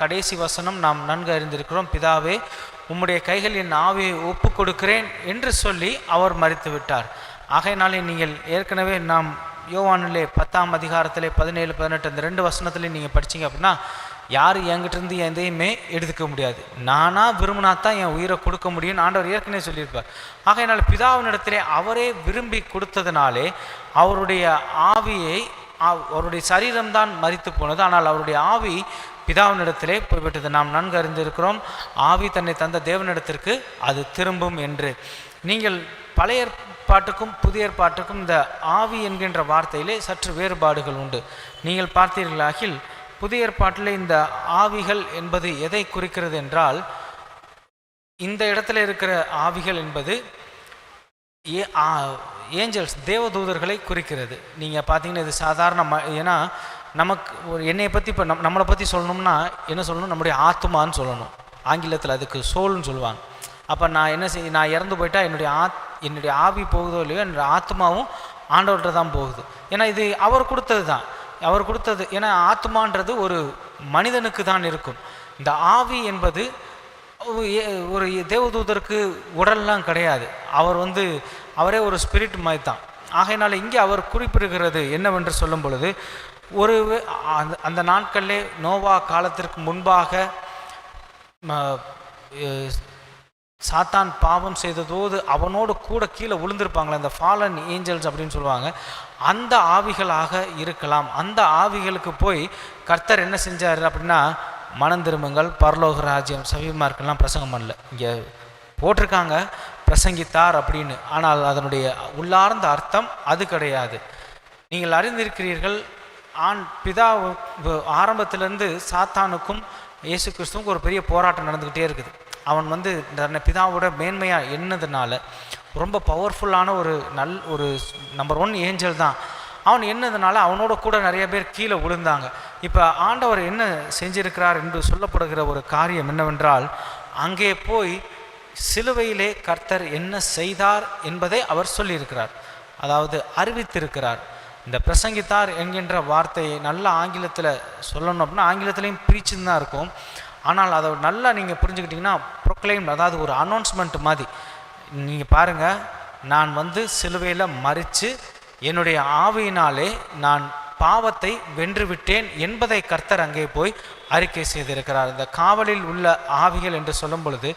கடைசி வசனம் நாம் நன்கு அறிந்திருக்கிறோம். பிதாவே உம்முடைய கைகள் என் ஆவியை ஒப்பு கொடுக்கிறேன் என்று சொல்லி அவர் மறித்து விட்டார் ஆகையினாலே நீங்கள் ஏற்கனவே நாம் யோவானிலே பத்தாம் அதிகாரத்திலே பதினேழு பதினெட்டு அந்த ரெண்டு வசனத்துலேயும் நீங்கள் படிச்சீங்க அப்படின்னா யார் என்கிட்டருந்து எதையுமே எடுத்துக்க முடியாது. நானா விரும்பினா தான் என் உயிரை கொடுக்க முடியும்னு ஆண்டவர் ஏற்கனவே சொல்லியிருப்பார். ஆகையினால் பிதாவினிடத்திலே அவரே விரும்பி கொடுத்ததுனாலே அவருடைய ஆவியை அவருடைய சரீரம்தான் மறித்து போனது. ஆனால் அவருடைய ஆவி பிதாவினிடத்திலே போய்விட்டது. நாம் நன்கு அறிந்திருக்கிறோம். ஆவி தன்னை தந்த தேவனிடத்திற்கு அது திரும்பும் என்று. நீங்கள் பழைய ஏற்பாட்டுக்கும் புதிய ஏற்பாட்டுக்கும் இந்த ஆவி என்கின்ற வார்த்தையிலே சற்று வேறுபாடுகள் உண்டு. நீங்கள் பார்த்தீர்களாகில் புதிய ஏற்பாட்டிலே இந்த ஆவிகள் என்பது எதை குறிக்கிறது என்றால் இந்த இடத்துல இருக்கிற ஆவிகள் என்பது ஏ ஏஞ்சல்ஸ் தேவதூதர்களை குறிக்கிறது. நீங்கள் பார்த்தீங்கன்னா இது சாதாரண ம ஏன்னா நமக்கு ஒரு என்னையை பற்றி இப்போ நம் நம்மளை பற்றி சொல்லணும்னா என்ன சொல்லணும்? நம்முடைய ஆத்மான்னு சொல்லணும். ஆங்கிலத்தில் அதுக்கு சோல்னு சொல்லுவாங்க. அப்போ நான் என்ன செய் நான் இறந்து போயிட்டால் என்னுடைய ஆத் என்னுடைய ஆவி போகுதோ இல்லையோ என்னுடைய ஆத்மாவும் ஆண்டவர்கிட்ட தான் போகுது. ஏன்னா இது அவர் கொடுத்தது தான். அவர் கொடுத்தது ஏன்னா ஆத்மான்றது ஒரு மனிதனுக்கு தான் இருக்கும். இந்த ஆவி என்பது ஒரு தேவதூதருக்கு உடல்லாம் கிடையாது. அவர் வந்து அவரே ஒரு ஸ்பிரிட் மாதிரி தான் ஆகையினால இங்கே அவர் குறிப்பிடுகிறது என்னவென்று சொல்லும் பொழுது ஒரு அந்த அந்த நாட்களிலே நோவா காலத்திற்கு முன்பாக சாத்தான் பாவம் செய்ததோடு அவனோடு கூட கீழே விழுந்திருப்பாங்களே அந்த ஃபாலன் ஏஞ்சல்ஸ் அப்படின்னு சொல்லுவாங்க. அந்த ஆவிகளாக இருக்கலாம். அந்த ஆவிகளுக்கு போய் கர்த்தர் என்ன செஞ்சார் அப்படின்னா மனம் திரும்புங்கள் பரலோக ராஜ்யம் சவிமார்க்கெல்லாம் பிரசங்கம் பண்ணல. இங்கே போட்டிருக்காங்க பிரசங்கித்தார் அப்படின்னு. ஆனால் அதனுடைய உள்ளார்ந்த அர்த்தம் அது கிடையாது. நீங்கள் அறிந்திருக்கிறீர்கள் ஆண் பிதா ஆரம்பத்திலேருந்து சாத்தானுக்கும் இயேசு கிறிஸ்துவுக்கும் ஒரு பெரிய போராட்டம் நடந்துக்கிட்டே இருக்குது. அவன் வந்து தன்னை பிதாவோட மேன்மையாக எண்ணதுனால ரொம்ப பவர்ஃபுல்லான ஒரு நல் ஒரு நம்பர் ஒன் ஏஞ்சல் தான். அவன் என்னதுனால அவனோட கூட நிறைய பேர் கீழே விழுந்தாங்க. இப்போ ஆண்டவர் என்ன செஞ்சிருக்கிறார் என்று சொல்லப்படுகிற ஒரு காரியம் என்னவென்றால் அங்கே போய் சிலுவையிலே கர்த்தர் என்ன செய்தார் என்பதை அவர் சொல்லியிருக்கிறார். அதாவது அறிவித்திருக்கிறார். இந்த பிரசங்கித்தார் என்கின்ற வார்த்தையை நல்ல ஆங்கிலத்தில் சொல்லணும் அப்படின்னா ஆங்கிலத்திலையும் ப்ரீச்சுன்னு தான் இருக்கும். ஆனால் அதை நல்லா நீங்கள் புரிஞ்சுக்கிட்டிங்கன்னா ப்ரொக்ளைம் அதாவது ஒரு அனௌன்ஸ்மெண்ட் மாதிரி. நீங்கள் பாருங்கள் நான் வந்து சிலுவையில் மறித்து என்னுடைய ஆவியினாலே நான் பாவத்தை வென்று விட்டேன் என்பதை கர்த்தர் அங்கே போய் அறிக்கை செய்திருக்கிறார். இந்த காவலில் உள்ள ஆவிகள் என்று சொல்லும் பொழுது